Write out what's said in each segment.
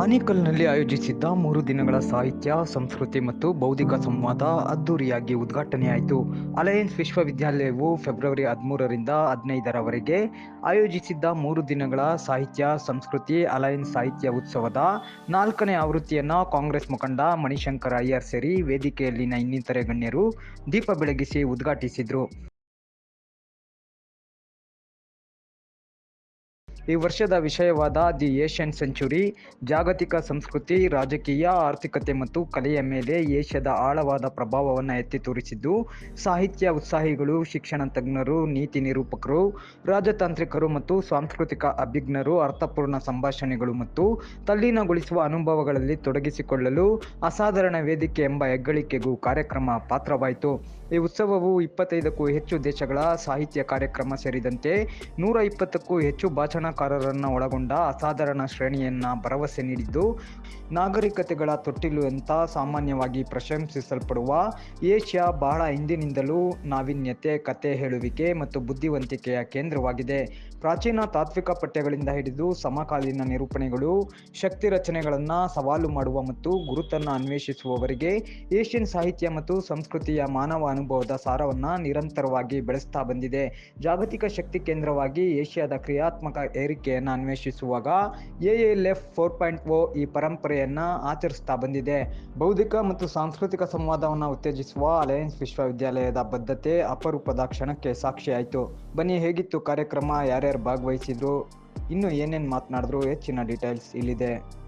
ಆನಿಕಲ್ನಲ್ಲಿ ಆಯೋಜಿಸಿದ್ದ ಮೂರು ದಿನಗಳ ಸಾಹಿತ್ಯ, ಸಂಸ್ಕೃತಿ ಮತ್ತು ಬೌದ್ಧಿಕ ಸಂವಾದ ಅದ್ದೂರಿಯಾಗಿ ಉದ್ಘಾಟನೆಯಾಯಿತು. ಅಲಯನ್ಸ್ ವಿಶ್ವವಿದ್ಯಾಲಯವು ಫೆಬ್ರವರಿ ಹದಿಮೂರರಿಂದ ಹದಿನೈದರವರೆಗೆ ಆಯೋಜಿಸಿದ್ದ ಮೂರು ದಿನಗಳ ಸಾಹಿತ್ಯ, ಸಂಸ್ಕೃತಿ, ಅಲಯನ್ಸ್ ಸಾಹಿತ್ಯ ಉತ್ಸವದ ನಾಲ್ಕನೇ ಆವೃತ್ತಿಯನ್ನು ಕಾಂಗ್ರೆಸ್ ಮುಖಂಡ ಮಣಿಶಂಕರ ಅಯ್ಯರ್ ಸೇರಿ ವೇದಿಕೆಯಲ್ಲಿನ ಇನ್ನಿತರೆ ಗಣ್ಯರು ದೀಪ ಬೆಳಗಿಸಿ ಉದ್ಘಾಟಿಸಿದರು. ಈ ವರ್ಷದ ವಿಷಯವಾದ ದಿ ಏಷ್ಯನ್ ಸೆಂಚುರಿ, ಜಾಗತಿಕ ಸಂಸ್ಕೃತಿ, ರಾಜಕೀಯ, ಆರ್ಥಿಕತೆ ಮತ್ತು ಕಲೆಯ ಮೇಲೆ ಏಷ್ಯಾದ ಆಳವಾದ ಪ್ರಭಾವವನ್ನು ಎತ್ತಿ ತೋರಿಸಿದ್ದು, ಸಾಹಿತ್ಯ ಉತ್ಸಾಹಿಗಳು, ಶಿಕ್ಷಣ ತಜ್ಞರು, ನೀತಿ ನಿರೂಪಕರು, ರಾಜತಾಂತ್ರಿಕರು ಮತ್ತು ಸಾಂಸ್ಕೃತಿಕ ಅಭಿಜ್ಞರು, ಅರ್ಥಪೂರ್ಣ ಸಂಭಾಷಣೆಗಳು ಮತ್ತು ತಲ್ಲೀನಗೊಳಿಸುವ ಅನುಭವಗಳಲ್ಲಿ ತೊಡಗಿಸಿಕೊಳ್ಳಲು ಅಸಾಧಾರಣ ವೇದಿಕೆ ಎಂಬ ಹೆಗ್ಗಳಿಕೆಗೂ ಕಾರ್ಯಕ್ರಮ ಪಾತ್ರವಾಯಿತು. ಈ ಉತ್ಸವವು ಇಪ್ಪತ್ತೈದಕ್ಕೂ ಹೆಚ್ಚು ದೇಶಗಳ ಸಾಹಿತ್ಯ ಕಾರ್ಯಕ್ರಮ ಸೇರಿದಂತೆ ನೂರ ಇಪ್ಪತ್ತಕ್ಕೂ ಹೆಚ್ಚು ಭಾಷಣಕಾರರನ್ನು ಒಳಗೊಂಡ ಅಸಾಧಾರಣ ಶ್ರೇಣಿಯನ್ನು ಭರವಸೆ ನೀಡಿದ್ದು, ನಾಗರಿಕತೆಗಳ ತೊಟ್ಟಿಲು ಅಂತ ಸಾಮಾನ್ಯವಾಗಿ ಪ್ರಶಂಸಿಸಲ್ಪಡುವ ಏಷ್ಯಾ ಬಹಳ ಹಿಂದಿನಿಂದಲೂ ನಾವೀನ್ಯತೆ, ಕತೆ ಹೇಳುವಿಕೆ ಮತ್ತು ಬುದ್ಧಿವಂತಿಕೆಯ ಕೇಂದ್ರವಾಗಿದೆ. ಪ್ರಾಚೀನ ತಾತ್ವಿಕ ಪಠ್ಯಗಳಿಂದ ಹಿಡಿದು ಸಮಕಾಲೀನ ನಿರೂಪಣೆಗಳು, ಶಕ್ತಿ ರಚನೆಗಳನ್ನು ಸವಾಲು ಮಾಡುವ ಮತ್ತು ಗುರುತನ್ನು ಅನ್ವೇಷಿಸುವವರಿಗೆ ಏಷ್ಯನ್ ಸಾಹಿತ್ಯ ಮತ್ತು ಸಂಸ್ಕೃತಿಯ ಮಾನವ ಅನುಭವದ ಸಾರವನ್ನು ನಿರಂತರವಾಗಿ ಬೆಳೆಸ್ತಾ ಬಂದಿದೆ. ಜಾಗತಿಕ ಶಕ್ತಿ ಕೇಂದ್ರವಾಗಿ ಏಷ್ಯಾದ ಕ್ರಿಯಾತ್ಮಕ ಏರಿಕೆಯನ್ನು ಅನ್ವೇಷಿಸುವಾಗ A L F four point O ಈ ಪರಂಪರೆಯನ್ನು ಆಚರಿಸ್ತಾ ಬಂದಿದೆ. ಬೌದ್ಧಿಕ ಮತ್ತು ಸಾಂಸ್ಕೃತಿಕ ಸಂವಾದವನ್ನು ಉತ್ತೇಜಿಸುವ ಅಲಯನ್ಸ್ ವಿಶ್ವವಿದ್ಯಾಲಯದ ಬದ್ಧತೆ ಅಪರೂಪದ ಕ್ಷಣಕ್ಕೆ ಸಾಕ್ಷಿಯಾಯಿತು. ಬನ್ನಿ ಹೇಗಿತ್ತು ಕಾರ್ಯಕ್ರಮ, ಯಾರ್ಯಾರು ಭಾಗವಹಿಸಿದ್ರು, ಇನ್ನು ಏನೇನು ಮಾತನಾಡಿದ್ರು, ಹೆಚ್ಚಿನ ಡೀಟೇಲ್ಸ್ ಇಲ್ಲಿದೆ.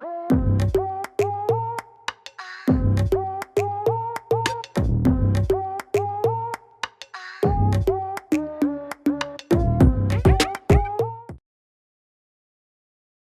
Thank you.